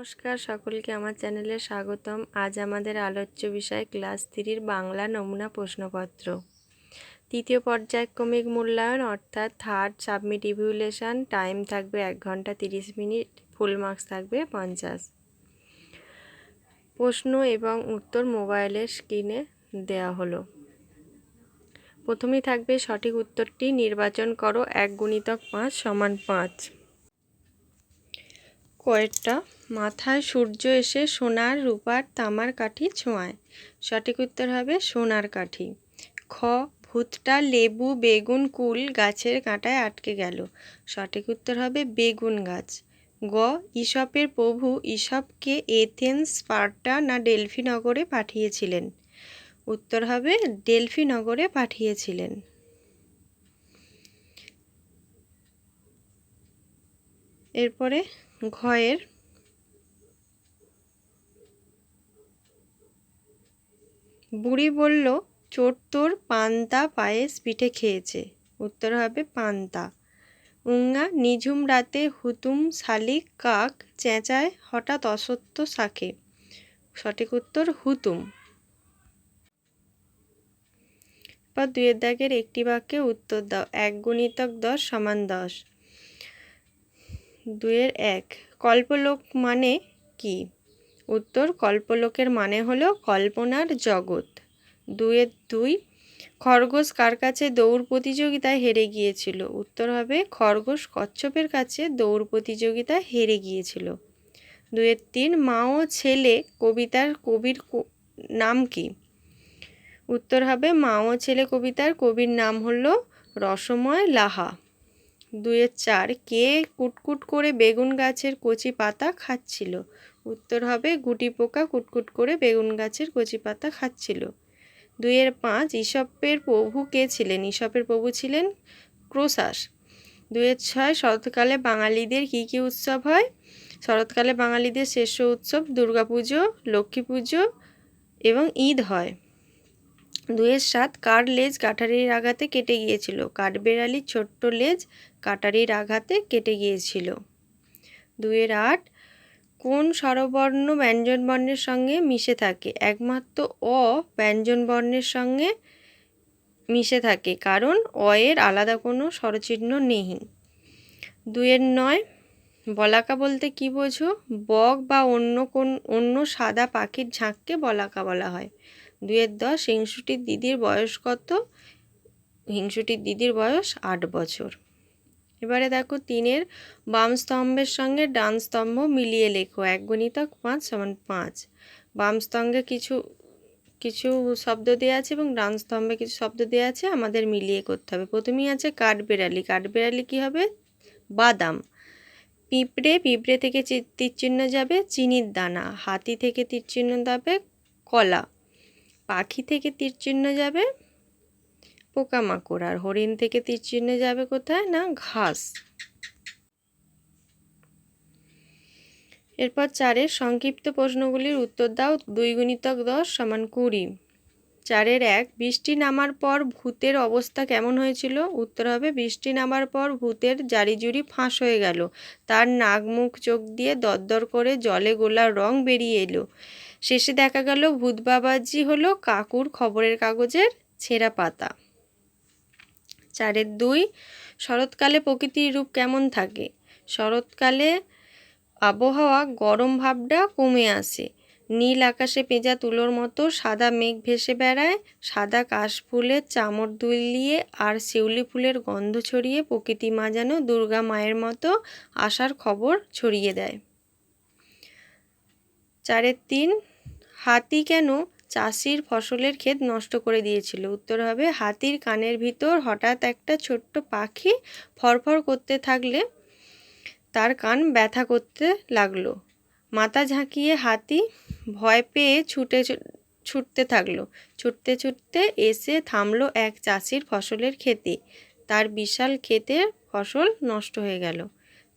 নমস্কার, সকলকে আমার চ্যানেলে স্বাগতম। আজ আমাদের আলোচ্য বিষয় ক্লাস থ্রির বাংলা নমুনা প্রশ্নপত্র। তৃতীয় পর্যায়ক্রমিক মূল্যায়ন, অর্থাৎ থার্ড সাবমিট ইভ্যালুয়েশন টাইম থাকবে এক ঘণ্টা তিরিশ মিনিট ফুল মার্কস থাকবে পঞ্চাশ। প্রশ্ন এবং উত্তর মোবাইলের স্ক্রিনে দেওয়া হলো। প্রথমেই থাকবে সঠিক উত্তরটি, নির্বাচন করো এক গুণিতক পাঁচ সমান পাঁচ। কয়েকটা। মাথায় সূর্য এসে সোনার, রূপার, তামার কাঠি ছোঁয়ায়। সঠিক উত্তর হবে সোনার কাঠি। খ, ভূতটা লেবু, বেগুন, কুল গাছের কাঁটায় আটকে গেল। সঠিক উত্তর হবে বেগুন গাছ। গ ঈশপের প্রভু ঈশপকে এথেন্স, স্পার্টা না ডেলফি নগরে পাঠিয়েছিলেন? উত্তর হবে ডেলফি নগরে পাঠিয়েছিলেন। এরপরে ঘয়ের বুড়ি বলল, চোর তোর পান্তা পায়েস পিঠে খেয়েছে। উত্তর হবে, পান্তা। উঙ্গা, নিঝুম রাতে হুতুম শালিক কাক চেঁচায় হঠাৎ অসত্য শাকে সঠিক উত্তর, হুতুম। বা দুয়ের দাগের একটি বাক্যে উত্তর দাও, এক গুণিতক দশ সমান দশ। দুয়ের এক। কল্পলোক মানে কি? উত্তর, কল্পলোকের মানে হলো কল্পনার জগৎ। দুয়ের দুই, খরগোশ কার কাছে দৌড় প্রতিযোগিতায় হেরে গিয়েছিল? উত্তর হবে, খরগোশ কচ্ছপের কাছে দৌড় প্রতিযোগিতায় হেরে গিয়েছিল। দুয়ের তিন মা ও ছেলে কবিতার কবির নাম কি? উত্তর হবে মা ও ছেলে কবিতার কবির নাম হলো রসময় লাহা। দুয়ের চার কে কুটকুট করে বেগুন গাছের কচি পাতা খাচ্ছিল। উত্তর হবে গুটি পোকা কুটকুট করে বেগুন গাছের কচি পাতা খাচ্ছিল। দুইয়ের পাঁচ ঈশপের প্রভু কে ছিলেন? ঈশপের প্রভু ছিলেন ক্রোসাস দুইয়ের ছয় শরৎকালে বাঙালিদের কী কী উৎসব হয়? শরৎকালে বাঙালিদের শ্রেষ্ঠ উৎসব দুর্গাপুজো লক্ষ্মী পুজো এবং ঈদ হয়। দুয়ের সাত কার লেজ কাটারির আঘাতে কেটে গিয়েছিল? কাঠবেড়ালির ছোট্ট লেজ কাটারির আঘাতে কেটে গিয়েছিল। দুয়ের আট কোন স্বরবর্ণ ব্যঞ্জনবর্ণের সঙ্গে মিশে থাকে? একমাত্র অ ব্যঞ্জনবর্ণের সঙ্গে মিশে থাকে, কারণ অ এর আলাদা কোনো স্বরচিহ্ন নেই। দুয়ের নয় বলাকা বলতে কি বোঝো? বক বা অন্য কোন, অন্য সাদা পাখির ঝাঁককে বলাকা বলা হয়। দুয়ের দশ, হিংসুটির দিদির বয়স কত? হিংসুটির দিদির বয়স আট বছর। এবারে দেখো তিনের বাম স্তম্ভের সঙ্গে ডান স্তম্ভ মিলিয়ে লেখো, এক গণিতক পাঁচ সমান পাঁচ। বাম স্তম্ভে কিছু কিছু শব্দ দেওয়া আছে এবং ডান স্তম্ভে কিছু শব্দ দেওয়া আছে, আমাদের মিলিয়ে করতে হবে। প্রথমেই আছে কাঠবেড়ালি। কাঠবেড়ালি কী হবে? বাদাম। পিঁপড়ে পিঁপড়ে থেকে তীরচিহ্ন যাবে চিনির দানা। হাতি থেকে তীরচিহ্ন যাবে কলা। পাখি থেকে তীরচিহ্ন যাবে? পোকামাকড়। আর হরিণ থেকে তীর চিহ্ন যাবে কোথায়? না, ঘাস। এরপর চারের সংক্ষিপ্ত প্রশ্নগুলির উত্তর দাও। দুই গুণিতক দশ সমান কুড়ি। চারের এক, বৃষ্টি নামার পর ভূতের অবস্থা কেমন হয়েছিল? উত্তর হবে, বৃষ্টি নামার পর ভূতের জারিজুরি ফাঁস হয়ে গেল। তার নাক, মুখ, চোখ দিয়ে দরদর করে জলে গোলার রং বেরিয়ে এলো। শেষে দেখা গেল ভূত বাবাজি হলো কাকুর খবরের কাগজের ছেঁড়া পাতা। চারের দুই, শরৎকালে প্রকৃতির রূপ কেমন থাকে? শরৎকালে আবহাওয়া গরম ভাবটা কমে আসে। নীল আকাশে পেঁজা তুলোর মতো সাদা মেঘ ভেসে বেড়ায়, সাদা কাশফুলের চামড় দুলিয়ে আর শিউলি ফুলের গন্ধ ছড়িয়ে প্রকৃতি মা যেন দুর্গা মায়ের মতো আসার খবর ছড়িয়ে দেয়। চারের তিন হাতি কেন চাষির ফসলের ক্ষেত নষ্ট করে দিয়েছিল? উত্তর হবে, হাতির কানের ভিতর হঠাৎ একটা ছোট্ট পাখি ফরফর করতে থাকলে তার কান ব্যথা করতে লাগল। মাথা ঝাঁকিয়ে হাতি ভয় পেয়ে ছুটে ছুটতে থাকল। ছুটতে ছুটতে এসে থামলো এক চাষির ফসলের ক্ষেতে। তার বিশাল ক্ষেতের ফসল নষ্ট হয়ে গেল।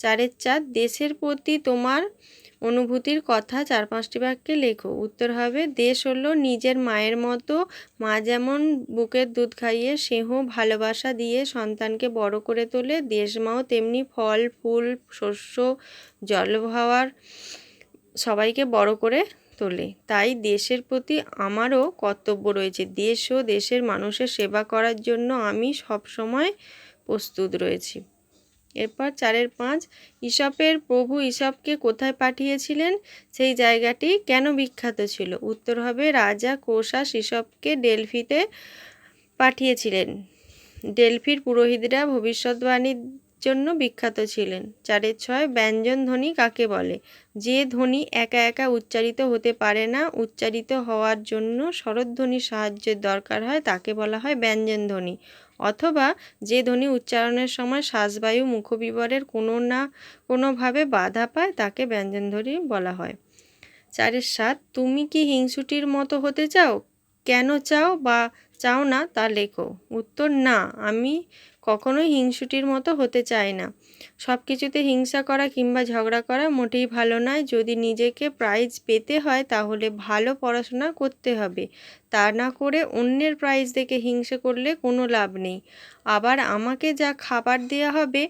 চারের চার দেশের প্রতি তোমার অনুভূতির কথা চার পাঁচটি বাক্যে লেখো। উত্তর হবে, দেশ হলো নিজের মায়ের মতো। মা যেমন বুকের দুধ খাইয়ে স্নেহ ভালোবাসা দিয়ে সন্তানকে বড় করে তোলে, দেশ মাও তেমনি ফল, ফুল, শস্য জলভাওয়ার সবাইকে বড় করে তোলে। তাই দেশের প্রতি আমারও কর্তব্য রয়েছে। দেশ ও দেশের মানুষের সেবা করার জন্য আমি সবসময় প্রস্তুত রয়েছি। এরপর চারের পাঁচ ঈশপের প্রভু ঈশপকে কোথায় পাঠিয়েছিলেন? সেই জায়গাটি কেন বিখ্যাত ছিল? উত্তর হবে রাজা কোষাস ঈশপকে ডেলফিতে পাঠিয়েছিলেন। ডেলফির পুরোহিতরা ভবিষ্যৎবাণীর জন্য বিখ্যাত ছিলেন। চারের ছয়, ব্যঞ্জন ধ্বনি কাকে বলে? যে ধ্বনি একা একা উচ্চারিত হতে পারে না, উচ্চারিত হওয়ার জন্য স্বরধ্বনির সাহায্যের দরকার হয়, তাকে বলা হয় ব্যঞ্জন ধ্বনি। অথবা যে ধ্বনি উচ্চারণের সময় শ্বাসবায়ু, মুখবিবরের কোনো না কোনোভাবে বাধা পায়, তাকে ব্যঞ্জন ধ্বনি বলা হয়। চারের সাত, তুমি কি হিংসুটির মতো হতে চাও? কেন চাও বা চাও না তা লেখো। উত্তর, না, আমি কখনোই হিংসুটির মতো হতে চাই না। সব কিছুতে হিংসা করা কিংবা ঝগড়া করা মোটেই ভালো নয়। যদি নিজেকে প্রাইজ পেতে হয়, তাহলে ভালো পড়াশোনা করতে হবে। তা না করে অন্যের প্রাইজ দেখে হিংসা করলে কোনো লাভ নেই। আবার আমাকে যা খাবার দেওয়া হবে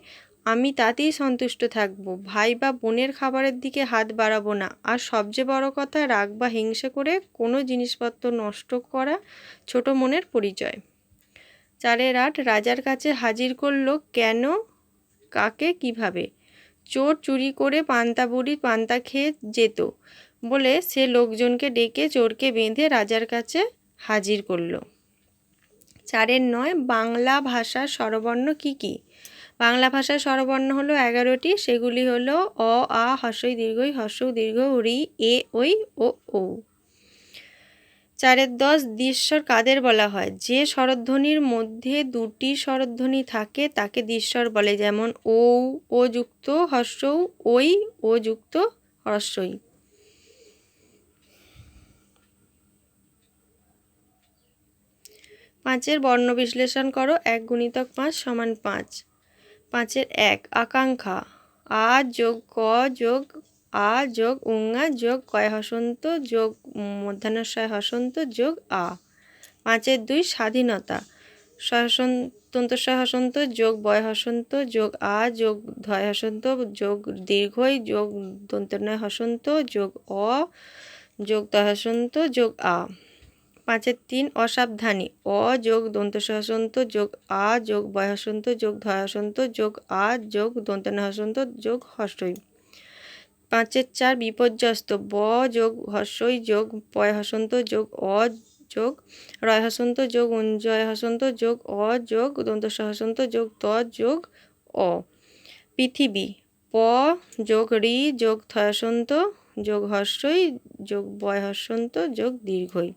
আমি তাতেই সন্তুষ্ট থাকব। ভাই বা বোনের খাবারের দিকে হাত বাড়াবো না। আর সবচেয়ে বড় কথা, রাগ বা হিংসে করে কোনো জিনিসপত্র নষ্ট করা ছোট মনের পরিচয়। চারের আট, রাজার কাছে হাজির করল, কেন? কাকে? কীভাবে? চোর চুরি করে পান্তা বুড়ি পান্তা খেয়ে যেত। বলে সে লোকজনকে ডেকে চোরকে বেঁধে রাজার কাছে হাজির করল। চারের নয়, বাংলা ভাষার স্বরবর্ণ কি কি? বাংলা ভাষার স্বরবর্ণ হলো এগারোটি, সেগুলি হলো অ, আ হসই দীর্ঘই হসৌ দীর্ঘ, রি, এ ওই ও ও চারের দশ দৃশ্বর কাদের বলা হয়? যে স্বরধ্বনির মধ্যে দুটি স্বরধ্বনি থাকে, তাকে দৃশ্বর বলে, যেমন ও ও যুক্ত হর্ষৌ ওই ও যুক্ত হর্ষই পাঁচের বর্ণ বিশ্লেষণ করো, এক গুণিতক পাঁচ সমান পাঁচ। পাঁচের এক আকাঙ্ক্ষা আ যোগ ক যোগ আ যোগ উঙ্গা যোগ কয় হসন্ত যোগ মধ্যাহ্নশয় হসন্ত যোগ আ। পাঁচের দুই, স্বাধীনতা। তন্তস্বয় হসন্ত যোগ বয় হসন্ত যোগ আ যোগ ধয় হসন্ত যোগ দীর্ঘই যোগ দন্তনয় হসন্ত যোগ অ যোগ দয় হসন্ত যোগ আ। পাঁচের তিন অসাবধানী। অ যোগ দন্তসহসন্ত যোগ আ যোগ বয়সন্ত যোগ ধয়াসন্ত যোগ আ যোগ দন্তনহসন্ত যোগ হর্ষই। পাঁচের চার বিপর্যস্ত। ব যোগ হর্ষই যোগ পয় হসন্ত যোগ অ যোগ রয় হসন্ত যোগ উঞ্জয় হসন্ত যোগ অ যোগ দন্তসহসন্ত যোগ ত যোগ অ। পৃথিবী। প যোগ রি যোগ থয়সন্ত যোগ হর্ষই যোগ বয়হসন্ত যোগ দীর্ঘই।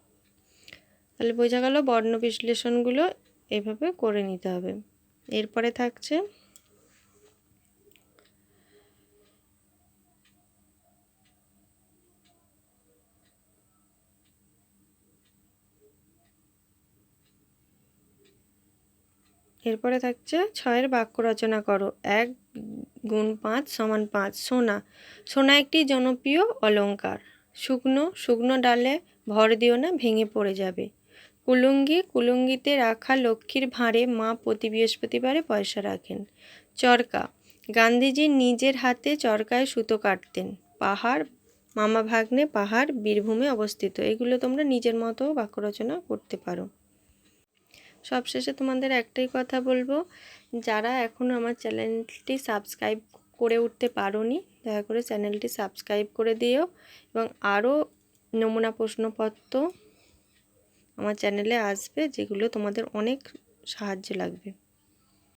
তাহলে বোঝা গেল বর্ণ বিশ্লেষণগুলো এভাবে করে নিতে হবে। এরপরে থাকছে এরপরে থাকছে ছয়ের বাক্য রচনা করো। এক গুণ পাঁচ সমান পাঁচ, সোনা। সোনা একটি জনপ্রিয় অলঙ্কার। শুকনো শুকনো ডালে ভর দিও না, ভেঙে পড়ে যাবে। কুলুঙ্গি, কুলুঙ্গিতে রাখা লক্ষ্মীর ভাঁড়ে মা প্রতি বৃহস্পতিবারে পয়সা রাখেন। চরকা, গান্ধীজি নিজের হাতে চরকায় সুতো কাটতেন। পাহাড় মামা ভাগ্নে পাহাড় বীরভূমে অবস্থিত। এগুলো তোমরা নিজের মতো বাক্য রচনা করতে পারো। সবশেষে তোমাদের একটাই কথা বলব, যারা এখনও আমার চ্যানেলটি সাবস্ক্রাইব করে উঠতে পারোনি, দয়া করে চ্যানেলটি সাবস্ক্রাইব করে দিও এবং আরও নমুনা প্রশ্নপত্র আমার চ্যানেলে আসবে যেগুলো তোমাদের অনেক সাহায্য লাগবে।